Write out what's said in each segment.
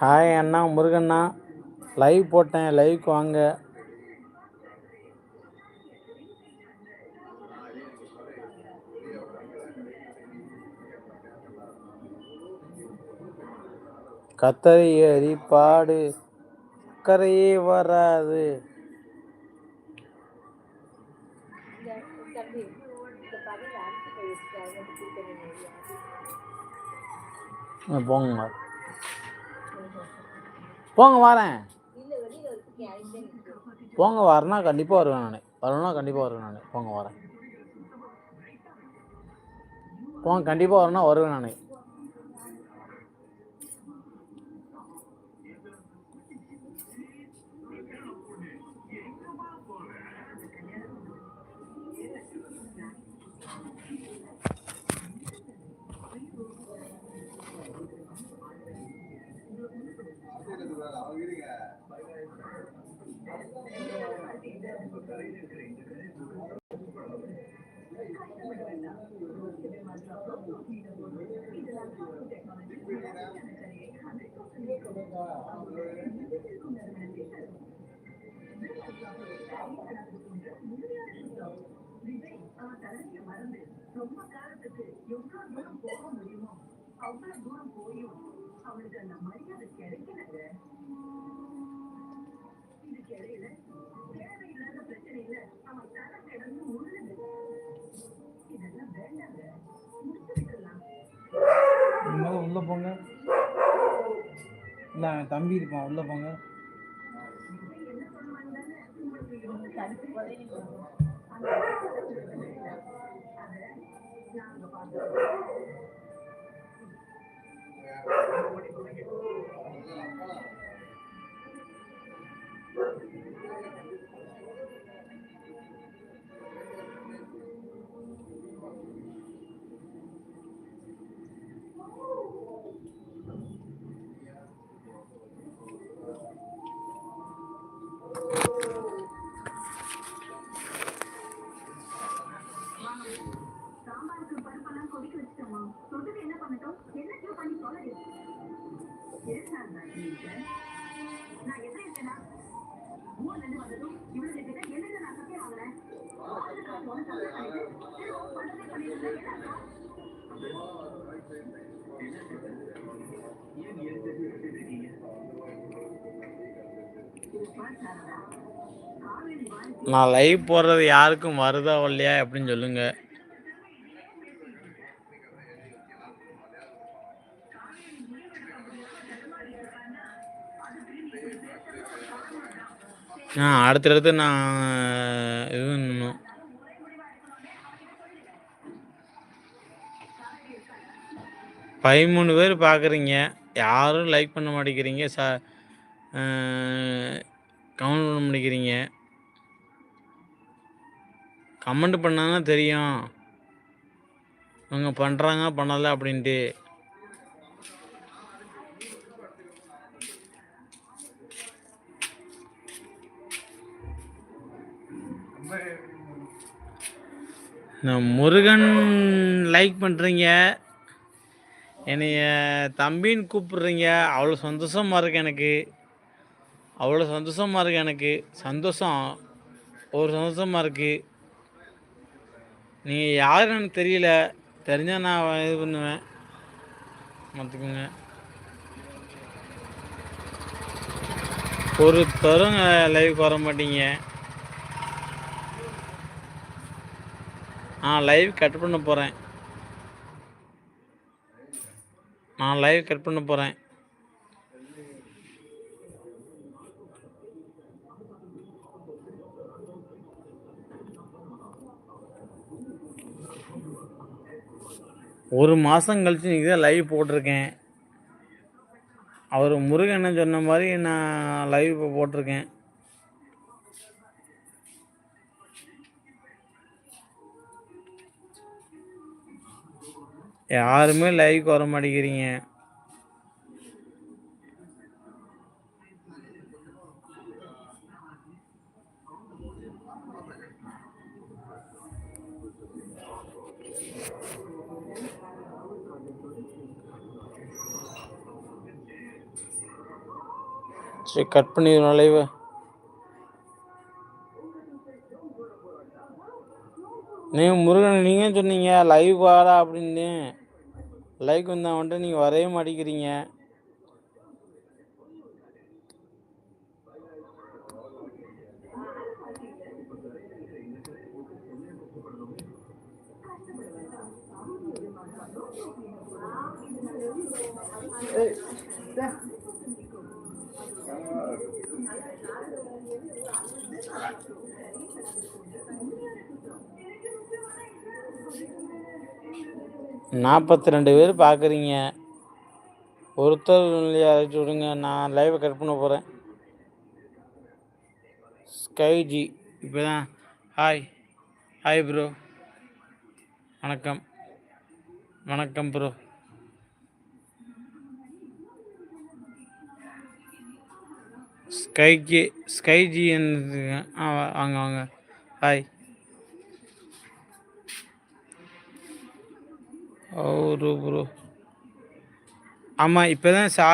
Hi அண்ணா முருகண்ணா. Live போட்டேன் லைவ்க்கு வாங்க. கத்தரி ஏறி பாடு அக்கறையே வராது. ஆ, போங்க. போங்க வரேன். போங்க வரேன்னா கண்டிப்பாக வருவேன் நான். வரணும்னா கண்டிப்பாக வருவேன் நான். போங்க வரேன். போங்க கண்டிப்பாக வரணும்னா வருவேன் நான். மறந்து ரொம்ப காலத்துக்கு எவ்வளவு தூரம் போக முடியுமோ அவ்வளவு தூரம் போயும் அவளுக்கு அந்த மரியாதை கிடைக்க முதல்ல உள்ளே போங்க. இல்லை அவன் தம்பி இருப்பான் உள்ளே போங்க. நான் லைவ் போடுறது யாருக்கும் வருதா இல்லையா அப்படின்னு சொல்லுங்க. ஆ அடுத்தடுத்து நான் இது பண்ணணும். பதிமூணு பேர் பார்க்குறீங்க யாரும் லைக் பண்ண மாட்டேங்கிறீங்க சார் கமெண்ட் பண்ண முடிக்கிறீங்க கமெண்ட் பண்ணாங்கன்னா தெரியும். இவங்க பண்ணுறாங்க பண்ணலை அப்படின்ட்டு. நான் முருகன் லைக் பண்ணுறீங்க என்னைய தம்பின்னு கூப்பிடுறீங்க. அவ்வளோ சந்தோஷமாக இருக்கு எனக்கு. அவ்வளோ சந்தோஷமாக இருக்குது எனக்கு. சந்தோஷம். ஒரு சந்தோஷமாக இருக்குது நீங்கள் யாருன்னு எனக்கு தெரியல. தெரிஞ்சால் நான் இது பண்ணுவேன். மற்றுக்குங்க ஒரு தருங்க லைவுக்கு வர மாட்டீங்க. நான் லைவ் கட் பண்ண போகிறேன் நான் லைவ் கட் பண்ண போகிறேன் ஒரு மாதம் கழித்து இன்றைக்கி தான் லைவ் போட்டிருக்கேன். அவர் முருகன் சொன்ன மாதிரி நான் லைவ் இப்போ போட்டிருக்கேன். யாருமே லைவுக்கு வர மாட்டேங்கிறீங்க. சரி கட் பண்ணி நுழைவு நீங்கள் முருகன் நீங்கள் சொன்னீங்க? லைவ் வாடா அப்படின்னு. லைவ் வந்தால் வந்துட்டு நீங்கள் வரவே மாட்டேங்கிறீங்க. நாற்பத்தி ரெண்டு பேர் பார்க்குறீங்க. ஒருத்தர் இல்லையா அழைச்சி விடுங்க. நான் லைவை கட் பண்ண போகிறேன் ஸ்கைஜி இப்போ தான் ஹாய் ஹாய் ப்ரோ வணக்கம் வணக்கம் ப்ரோ ஸ்கைஜி ஸ்கைஜி ஆ வாங்க வாங்க. ஹாய் ஒரு ப்ரோ ஆமாம் இப்போ தான் சா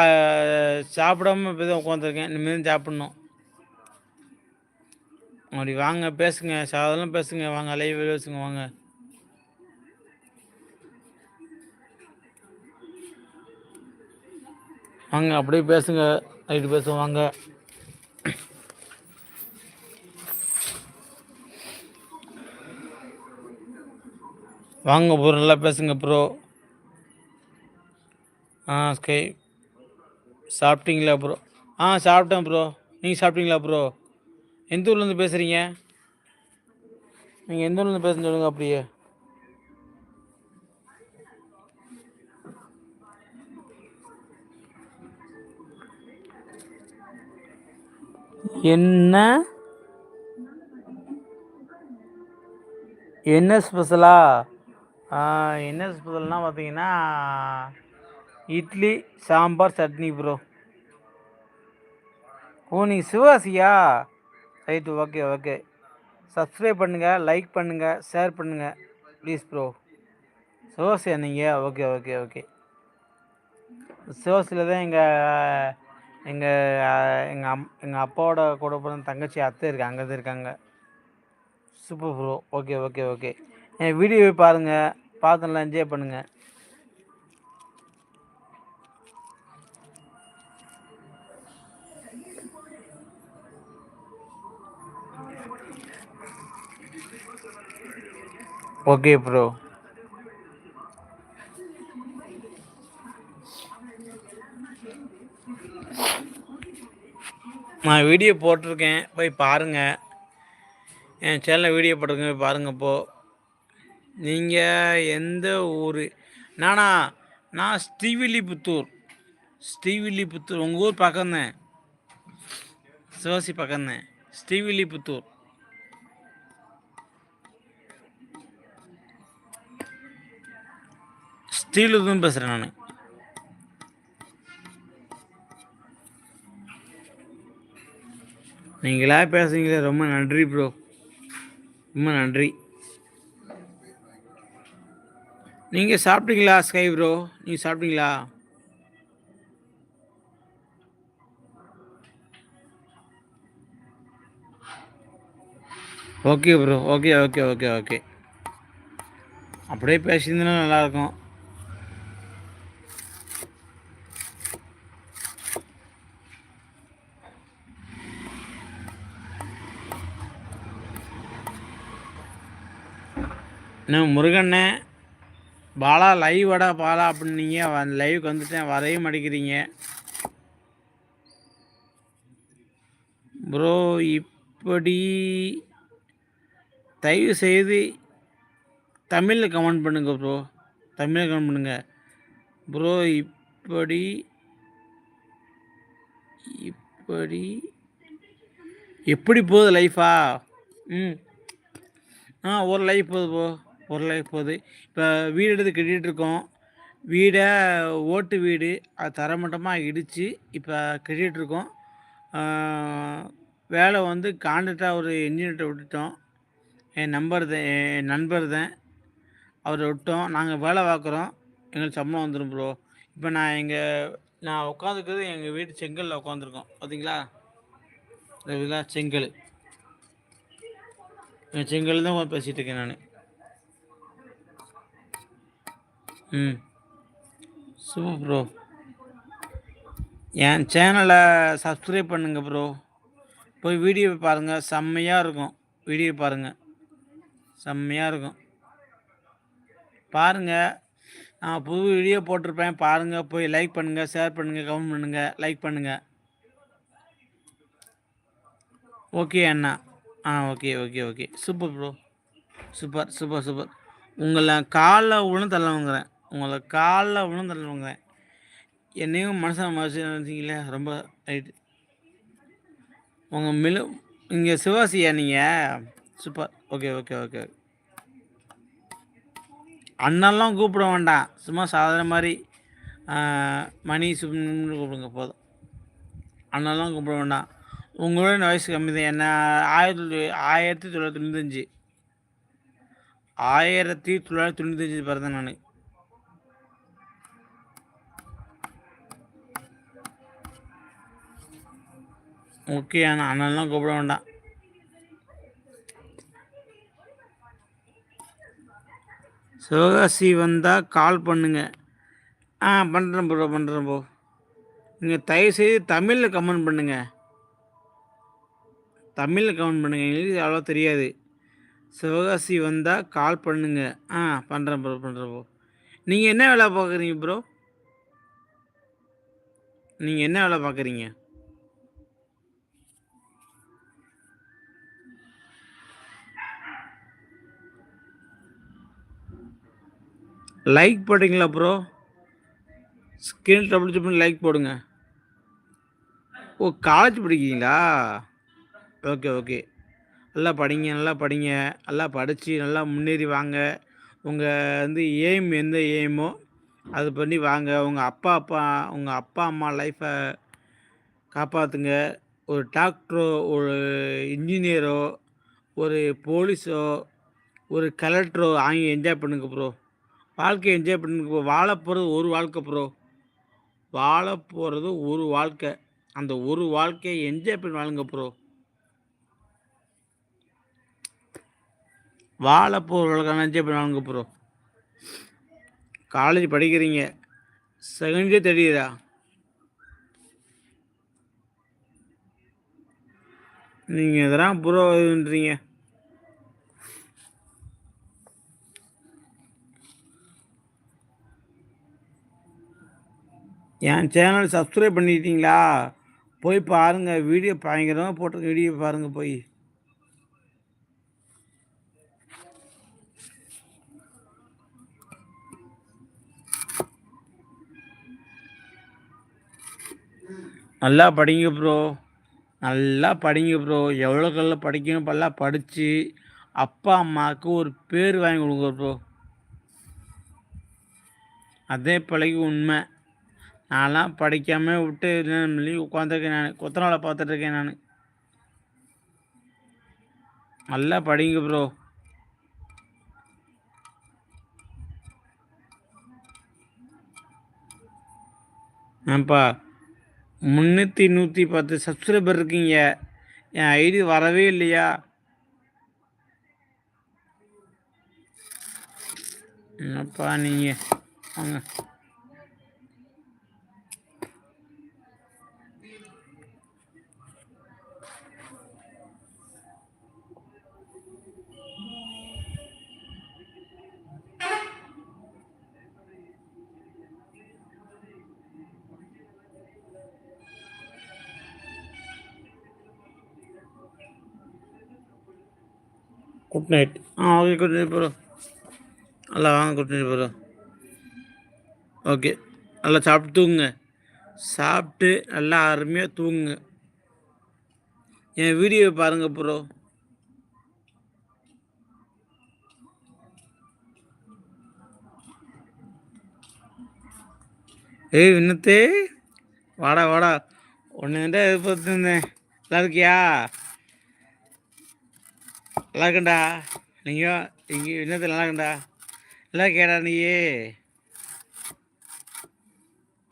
சாப்பிடாம இப்போ தான் உட்காந்துருக்கேன் இனிமேல் தான் சாப்பிட்ணும். அப்படி வாங்க பேசுங்க. சாதாரண பேசுங்க. வாங்க லைவ் பேசுங்க வாங்க. வாங்க அப்படியே பேசுங்க. நைட்டு பேசுவோம் வாங்க. வாங்க ப்ரோ நல்லா பேசுங்க ப்ரோ ஆ ஸ்கை சாப்பிட்டீங்களா ப்ரோ ஆ சாப்பிட்டேன் ப்ரோ நீங்கள் சாப்பிட்டீங்களா ப்ரோ எந்த ஊர்லேருந்து பேசுகிறீங்க நீங்கள் எந்த ஊர்லேருந்து பேசுன்னு சொல்லுங்க அப்படியே. என்ன? என்ன ஸ்பெஷலா என்ன ஸ்பெஷல்னால் பார்த்தீங்கன்னா இட்லி சாம்பார் சட்னி ப்ரோ ஓ நீங்கள் சிவகாசியா ரைட்டு ஓகே ஓகே. சப்ஸ்கிரைப் பண்ணுங்கள் லைக் பண்ணுங்கள் ஷேர் பண்ணுங்கள் ப்ளீஸ் ப்ரோ சிவகாசியா நீங்கள் ஓகே ஓகே ஓகே. சிவகாசியில் தான் எங்கள் எங்கள் எங்கள் அம் எங்கள் அப்பாவோட கூட பிறந்த தங்கச்சி அத்தை இருக்கு அங்கே தான் இருக்காங்க. Super bro okay okay okay. என் வீடியோவை பாருங்கள் பார்த்து நல்லா என்ஜாய் பண்ணுங்கள் ஓகே ப்ரோ நான் வீடியோ போட்டிருக்கேன். போய் பாருங்கள் என் சேனலில் வீடியோ போட்டிருக்கேன். போய் பாருங்கள் இப்போது நீங்கள் எந்த ஊர்? நானா நான் ஸ்ரீவில்லிபுத்தூர். ஸ்ரீவில்லிபுத்தூர் உங்கள் ஊர் பக்கம்தான். சிவகாசி பக்கம்தான். ஸ்ரீவில்லிபுத்தூர். ஸ்ரீலுதுன்னு பேசுகிறேன் நான். நீங்களா பேசுகிறீங்களே ரொம்ப நன்றி ப்ரோ ரொம்ப நன்றி. நீங்கள் சாப்பிட்டீங்களா ஸ்கை ப்ரோ நீங்கள் சாப்பிட்டீங்களா? Okay bro okay okay okay okay அப்படியே பேசியிருந்தனா நல்லாயிருக்கும். என்ன முருகண்ணே? பாலா லைவ் வடா பாலா அப்படின்னீங்க. லைவுக்கு வந்துட்டேன். வரவே மாட்டேங்கிறீங்க. ப்ரோ இப்படி தயவு செய்து தமிழில் கமெண்ட் பண்ணுங்க ப்ரோ தமிழில் கமெண்ட் பண்ணுங்க. ப்ரோ இப்படி இப்படி எப்படி போகுது லைஃபா ம். ஆ ஒரு லைஃப் போகுது போ பொருளாக போகுது. இப்போ வீடு எடுத்து கட்டிகிட்டு இருக்கோம் வீடை ஓட்டு வீடு அது தரமட்டமாக இடித்து இப்போ கட்டிகிட்ருக்கோம் வேலை வந்து காண்டக்டாக ஒரு இன்ஜினியர்கிட்ட விட்டுட்டோம். என் நம்பர் தான் என் நண்பர் தான் அவரை விட்டோம். நாங்கள் வேலை பார்க்குறோம். எங்களுக்கு சம்பளம் வந்துடும் ப்ரோ இப்போ நான் எங்கள் நான் உட்காந்துருக்கிறது எங்கள் வீட்டு செங்கலில் உட்காந்துருக்கோம். பார்த்தீங்களா? செங்கல். செங்கல் தான் பேசிகிட்டு இருக்கேன் நான். ம். Super bro. என் சேனலை சப்ஸ்கிரைப் பண்ணுங்கள் ப்ரோ. போய் வீடியோ பாருங்கள் செம்மையாக இருக்கும். வீடியோ பாருங்கள் செம்மையாக இருக்கும். பாருங்கள் நான் புது வீடியோ போட்டிருப்பேன். பாருங்கள் போய் லைக் பண்ணுங்கள் ஷேர் பண்ணுங்கள் கமெண்ட் பண்ணுங்கள் லைக் பண்ணுங்கள் ஓகே அண்ணா. ஆ okay okay okay super bro. Super super super. உங்களை காலில் உளுந்து தள்ள வாங்குறேன் உங்களை காலில் விழுந்து தள்ளுவாங்க. என்னையும் மனசை மனசு நினச்சிங்களே ரொம்ப ரைட்டு உங்கள் மிலு இங்கே சிவாசியா நீங்கள் சூப்பர் ஓகே ஓகே ஓகே அண்ணெல்லாம் கூப்பிட வேண்டாம். சும்மா சாதாரண மாதிரி மணி சுப்னு கூப்பிடுங்க போதும். அண்ணெல்லாம் கூப்பிட வேண்டாம். உங்களோட வயசு கம்மி தான். என்ன ஆயிரத்தி ஆயிரத்தி தொள்ளாயிரத்தி தொண்ணூத்தஞ்சு. ஆயிரத்தி தொள்ளாயிரத்தி தொண்ணூத்தஞ்சு பிறந்தேன் நான். ஓகே அண்ணா அண்ணெல்லாம் கூப்பிட வேண்டாம். சிவகாசி வந்தால் கால் பண்ணுங்க. ஆ பண்ணுறேன் ப்ரோ பண்ணுறேன் ப்ரோ நீங்கள் தயவுசெய்து தமிழில் கமெண்ட் பண்ணுங்கள் தமிழில் கமெண்ட் பண்ணுங்கள் எங்களுக்கு அவ்வளோ தெரியாது. சிவகாசி வந்தால் கால் பண்ணுங்க. ஆ பண்ணுறேன் ப்ரோ பண்ணுறேன் ப்ரோ நீங்கள் என்ன வேலை பார்க்குறீங்க ப்ரோ நீங்கள் என்ன வேலை பார்க்குறீங்க? லைக் போடுறீங்களா ப்ரோ ஸ்க்ரீன் டபுள் பண்ணி லைக் போடுங்க. ஓ காலேஜ் படிக்கிறீங்களா? ஓகே ஓகே நல்லா படிங்க நல்லா படிங்க. நல்லா படித்து நல்லா முன்னேறி வாங்க. உங்கள் வந்து எய்ம் எந்த எய்மோ அது பண்ணி வாங்க. உங்கள் அப்பா அப்பா உங்கள் அப்பா அம்மா லைஃப்பை காப்பாற்றுங்க ஒரு டாக்டரோ ஒரு இன்ஜினியரோ ஒரு போலீஸோ ஒரு கலெக்டரோ வாங்கி என்ஜாய் பண்ணுங்க ப்ரோ வாழ்க்கையை என்ஜாய் பண்ணுங்க ப்ரோ வாழ போகிறது ஒரு வாழ்க்கை ப்ரோ வாழ போகிறது ஒரு வாழ்க்கை. அந்த ஒரு வாழ்க்கையை என்ஜாய் பண்ணி வாழுங்க ப்ரோ வாழ போகிற வாழ்க்கை என்ஜாய் பண்ணி வாழுங்க ப்ரோ காலேஜ் படிக்கிறீங்க. செகண்ட் இயர் தெரியுதா நீங்கள் இதெல்லாம் ப்ரோ இதுன்றீங்க. என் சேனல் சப்ஸ்கிரைப் பண்ணிட்டீங்களா? போய் பாருங்கள் வீடியோ பயங்கரமாக போட்டிருக்க. வீடியோ பாருங்கள் போய். நல்லா படிங்க ப்ரோ நல்லா படிங்க ப்ரோ எவ்வளோ கல்ல படிக்கணும் நல்லா படித்து அப்பா அம்மாவுக்கு ஒரு பேர் வாங்கி கொடுங்க ப்ரோ அதே பிள்ளைக்கு உண்மை. நான்லாம் படிக்காமல் விட்டு சொல்லி உட்காந்துருக்கேன் நான். கொத்தனாவில் பார்த்துட்ருக்கேன் நான். நல்லா படிங்க ப்ரோ ஏன்பா முந்நூற்றி நூற்றி பத்து சப்ஸ்கிரைபர் இருக்கீங்க. என் ஐடி வரவே இல்லையா? என்னப்பா நீங்கள் வாங்க. குட் நைட் ஆ ஓகே குட் நைட் ப்ரோ நல்லா வாங்க குட் ப்ரோ ஓகே நல்லா சாப்பிட்டு தூங்குங்க. சாப்பிட்டு நல்லா அருமையாக தூங்குங்க. என் வீடியோ பாருங்கள் ப்ரோ ஏய் விண்ணத்தே வாடா வாடா. ஒன்று தான் எதிர்பார்த்துருந்தேன் நல்லா இருக்கியா? நல்லா இருக்கண்டா நீங்கள் இங்கே விண்ணத்து நல்லா இருக்கண்டா நல்லா கேடா நீயே?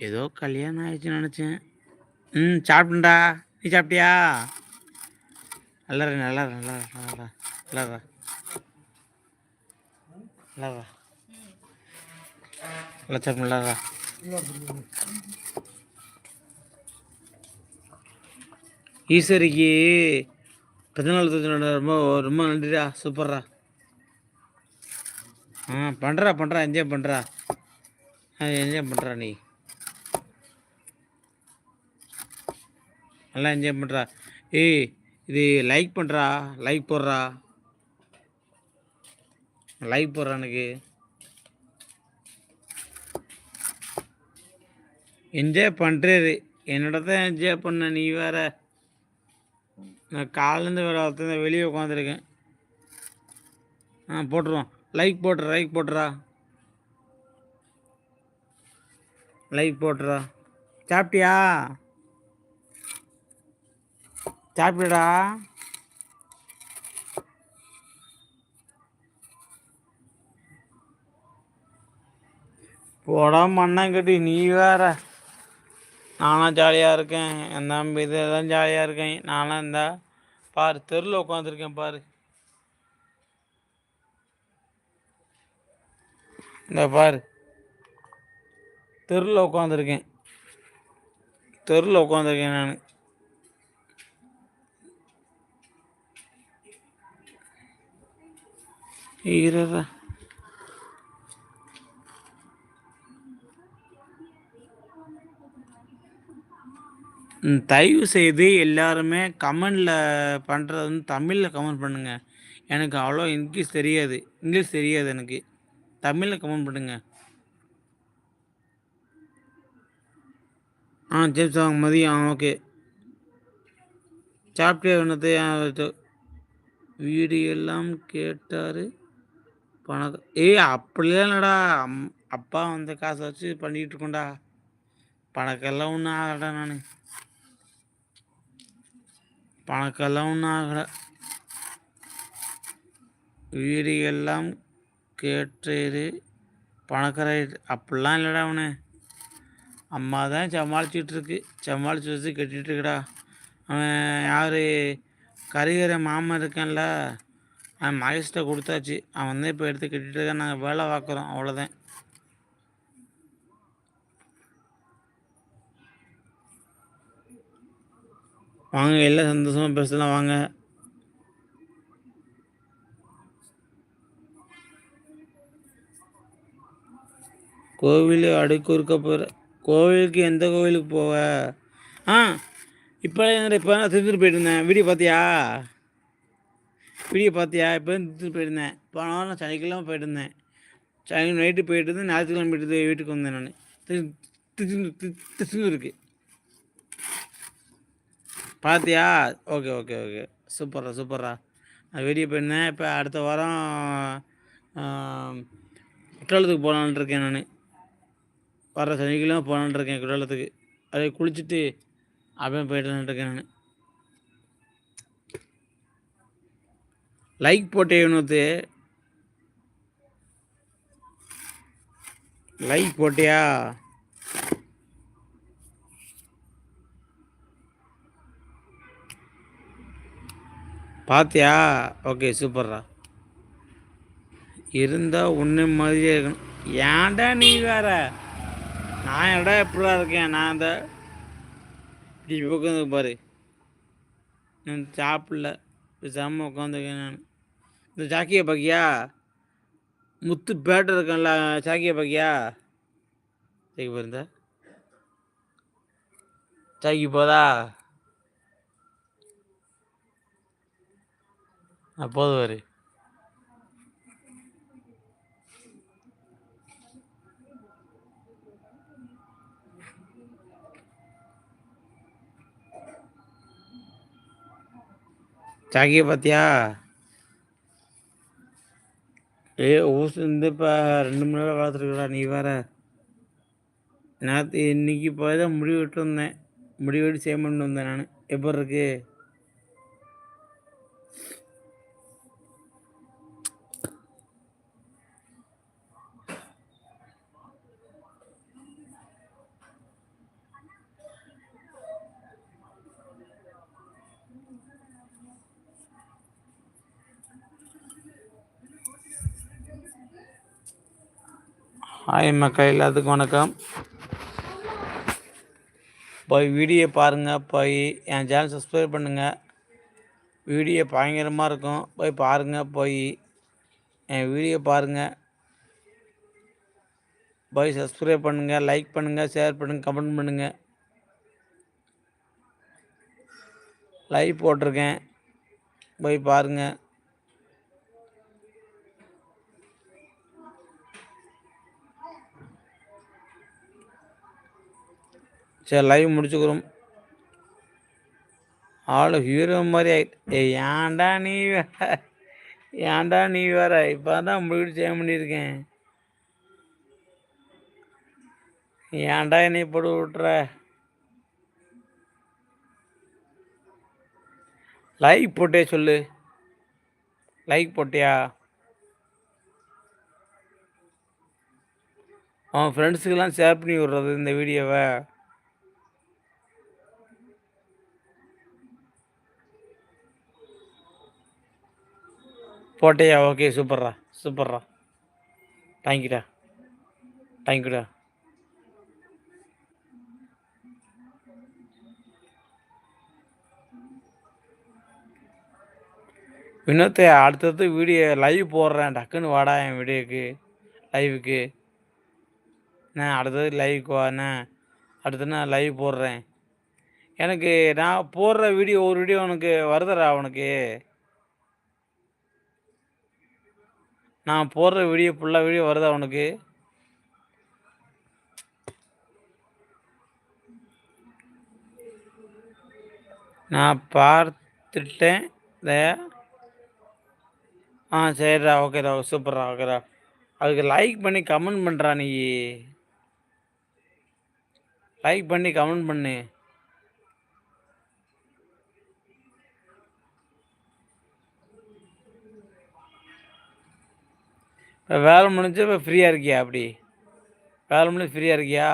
ஏதோ கல்யாணம் ஆயிடுச்சுன்னு நினச்சேன். ம் சாப்பிட்டேன்டா நீ சாப்பிட்டியா? நல்லா நல்லா இரு, நல்லா இரு, நல்லா நல்லா இரு. நல்லா நல்லா சாப்பிடு நல்லா ஈஸ்வரிக்கு பிறந்தநாள் ரொம்ப ரொம்ப நன்றிடா. சூப்பர்ரா. ஆ பண்ணுறா பண்ணுறா என்ஜாய் பண்ணுறா ஆ என்ஜாய் பண்ணுறா நீ. நல்லா என்ஜாய் பண்ணுறா ஏய் இது லைக் பண்ணுறா லைக் போடுறா. லைக் போடுறா எனக்கு. என்ஜாய் பண்ணுறாரு என்னோட தான் என்ஜாய் பண்ண நீ வேறு. நான் காலேருந்து வேறு வெளியே உட்காந்துருக்கேன் ஆ போட்டுருவோம். லைக் போட்டுற லைக் போட்டுறா. லைக் போட்டுறா. சாப்பிட்டியா? சாப்பிட்டடா போடா மண்ணாங்கட்டி நீ வேற. நானும் ஜாலியாக இருக்கேன். என் தம்பி இதெல்லாம் ஜாலியாக இருக்கேன். நானும் இந்த பாரு தெருவில் உட்காந்துருக்கேன் பாரு. இந்த பாரு. தெருவில் உட்காந்துருக்கேன் தெருவில் உட்காந்துருக்கேன் நான். இருடா. ம், தயவு செய்து எல்லாருமே கமெண்டில் பண்ணுறது வந்து தமிழில் கமெண்ட் பண்ணுங்க. எனக்கு அவ்வளோ இங்கிலீஷ் தெரியாது. இங்கிலீஷ் தெரியாது எனக்கு. தமிழில் கமெண்ட் பண்ணுங்க. ஆ சரி சார் மதியம். ஆ ஓகே. சாப்பிட்டே என்னது? வீடு எல்லாம் கேட்டார். பணம் ஏய் அப்படிலாம் இல்லைடா. அம் அப்பா வந்த காசை வச்சு பண்ணிக்கிட்டு இருக்கோண்டா பணக்கெல்லாம் ஒன்றும் ஆகலடா நான். பணக்கெல்லாம் ஒன்றும் ஆகலை வீடு எல்லாம் கேட்டாரு. பணக்கார அப்படிலாம் இல்லைடா அவனு. அம்மா தான் சமாளிச்சுட்டு சமாளிச்சு வச்சு கட்டிகிட்ருக்குடா அவன் யார்? கரிகர மாமன் இருக்கான்ல. அவன் மகேஷ்ட கொடுத்தாச்சு. அவன் தான் இப்போ எடுத்து கட்டிகிட்டு இருக்கான் நாங்கள் வேலை பார்க்குறோம். அவ்வளோதான் வாங்க எல்லாம் சந்தோஷமாக பேசலாம் வாங்க. கோவில் அடுக்குறுக்க போகிற கோவிலுக்கு எந்த கோவிலுக்கு போவ? ஆ இப்போ இப்போ நான் திருத்தூர் போயிட்டுருந்தேன். வீடியோ பார்த்தியா வீடியோ பார்த்தியா இப்போ திருத்தூர் போயிருந்தேன் போன வாரம் சனிக்கிழமை போயிட்டுருந்தேன். சனி நைட்டு போயிட்டு இருந்தேன் ஞாயிற்றுக்கிழமை போயிட்டு வீட்டுக்கு வந்தேன் நான். திருத்தூர் திருத்தூருக்கு பார்த்தியா ஓகே ஓகே ஓகே சூப்பர்ரா சூப்பர்ரா. நான் வெளியே போயிருந்தேன் இப்போ அடுத்த வாரம் குற்றாலத்துக்கு போகலான் இருக்கேன் நான். வர சனிக்கிழமை போகலான் இருக்கேன் குற்றாலத்துக்கு. அதே குளிச்சுட்டு அப்படியே போயிட்டு இருக்கேன் நான். லைக் போட்டே இன்னொத்து லைக் போட்டியா? பார்த்தியா ஓகே சூப்பர்ரா. இருந்தால் ஒன்று மாதிரியே இருக்கணும். ஏன்டா நீ வேற? நான் எடா எப்படிலாம் இருக்கேன்? நான் அந்த இப்படி உட்காந்து பாரு. நான் சாப்பிடல. பேசாமல் உட்காந்துருக்கேன் நான். இந்த சாக்கியை பாக்கியா? முத்து பேட்டை இருக்கேன்ல சாக்கியை பாக்கியா? சாக்கி பாருந்தா சாக்கி போதா? ஆ போதும் வரு. சாக்கிய பார்த்தியா ஏ ஊசு வந்து இப்போ ரெண்டு மணி நேரம் வளர்த்துருக்கடா நீ வேற. நேற்று இன்னைக்கு போய் தான் முடிவிட்டு வந்தேன். முடிவெடு செய்ய பண்ணிட்டு வந்தேன் நான். எப்படி இருக்கு? ஹாய் மக்கள் எல்லாத்துக்கும் வணக்கம். போய் வீடியோ பாருங்கள் போய் என் சேனல் சப்ஸ்கிரைப் பண்ணுங்கள் வீடியோ பயங்கரமாக இருக்கும். போய் பாருங்கள் போய் என் வீடியோ பாருங்கள் போய் சப்ஸ்கிரைப் பண்ணுங்கள் லைக் பண்ணுங்கள் ஷேர் பண்ணுங்கள் கமெண்ட் பண்ணுங்கள் லைவ் போட்டிருக்கேன். போய் பாருங்கள் சரி லைவ் முடிச்சுக்கிறோம். ஆள் ஹீரோ மாதிரி ஆயிட்டு ஏன்டா நீ வேற ஏன்டா நீ வேற? இப்போ தான் முடிவு செய்ய பண்ணியிருக்கேன். ஏன்டா என்னை போட்டு விட்ற லைக் போட்டே சொல்லு. லைக் போட்டியா? அவன் ஃப்ரெண்ட்ஸுக்கெல்லாம் ஷேர் பண்ணி விட்றது இந்த வீடியோவை போட்டியா? ஓகே சூப்பர்ரா சூப்பர்ரா. தேங்க்யூடா தேங்க்யூடா வினோத்தை அடுத்தடுத்து வீடியோ லைவ் போடுறேன். டக்குன்னு வாடா என் வீடியோக்கு லைவுக்கு நான் அடுத்தது லைவுக்கு வாண்ணே அடுத்து நான் லைவ் போடுறேன்? எனக்கு நான் போடுற வீடியோ ஒரு வீடியோ உனக்கு வருதடா உனக்கு. நான் போடுற வீடியோ ஃபுல்லாக வீடியோ வருதா உனக்கு? நான் பார்த்துட்டேன். தயா ஆ சரிடா ஓகேடா சூப்பர்ரா ஓகேடா அதுக்கு லைக் பண்ணி கமெண்ட் பண்ணுறா நீ. லைக் பண்ணி கமெண்ட் பண்ணு. இப்போ வேலை முடிஞ்சு இப்போ ஃப்ரீயாக இருக்கியா அப்படி? வேலை முடிஞ்சு ஃப்ரீயாக இருக்கியா?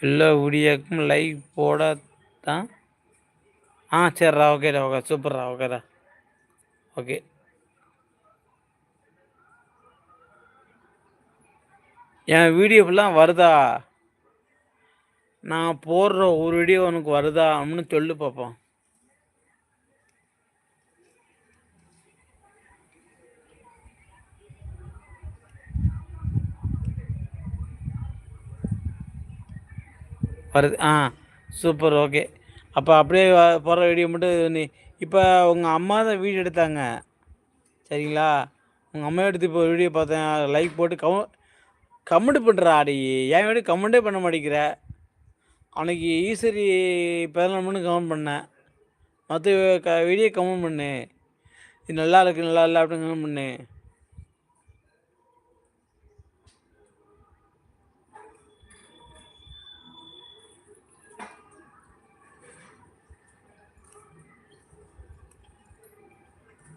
எல்லா வீடியோக்கும் லைக் போட தான் ஆ சரிடா ஓகேடா ஓகே சூப்பர்ரா ஓகேடா ஓகே என் வீடியோ ஃபுல்லாக வருதா? நான் போடுற ஒரு வீடியோ உனக்கு வருதா? அப்படின்னு சொல்லு பார்ப்போம் வருது. ஆ சூப்பர் ஓகே அப்போ அப்படியே போடுற வீடியோ மட்டும் நீ இப்போ உங்கள் அம்மா தான் வீடியோ எடுத்தாங்க. சரிங்களா? உங்கள் அம்மா எடுத்து இப்போ வீடியோ பார்த்தேன். லைக் போட்டு கம கமெண்ட் பண்ணுறா அடி என் வீடு கமெண்டே பண்ண மாட்டேங்கிற? அன்னைக்கு ஈஸ்வரி பதினாலு மணி கமெண்ட் பண்ணேன். மற்ற க வீடியோ கமெண்ட் பண்ணு. இது நல்லா இருக்குது நல்லா இல்லை அப்படின்னு கமெண்ட் பண்ணு.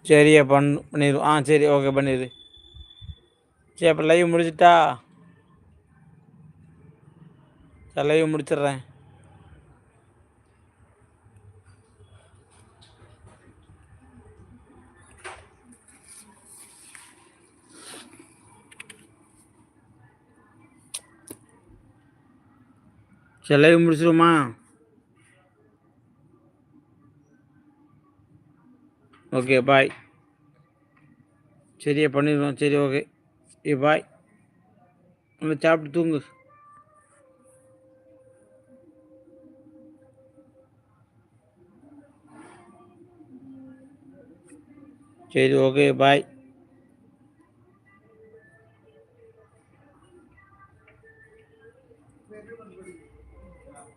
சரியா பண் பண்ணிடுவோம் ஆ சரி ஓகே பண்ணிடு சரி அப்போ லைவ் முடிச்சிட்டா சரி லைவ் முடிச்சிடுறேன். சரி லைவ் முடிச்சிடுமா ஓகே பாய். சரியா பண்ணிடுவோம் சரி ஓகே. ஏ பாய். நல்லா சாப்பிட்டு தூங்கு. சரி ஓகே பாய்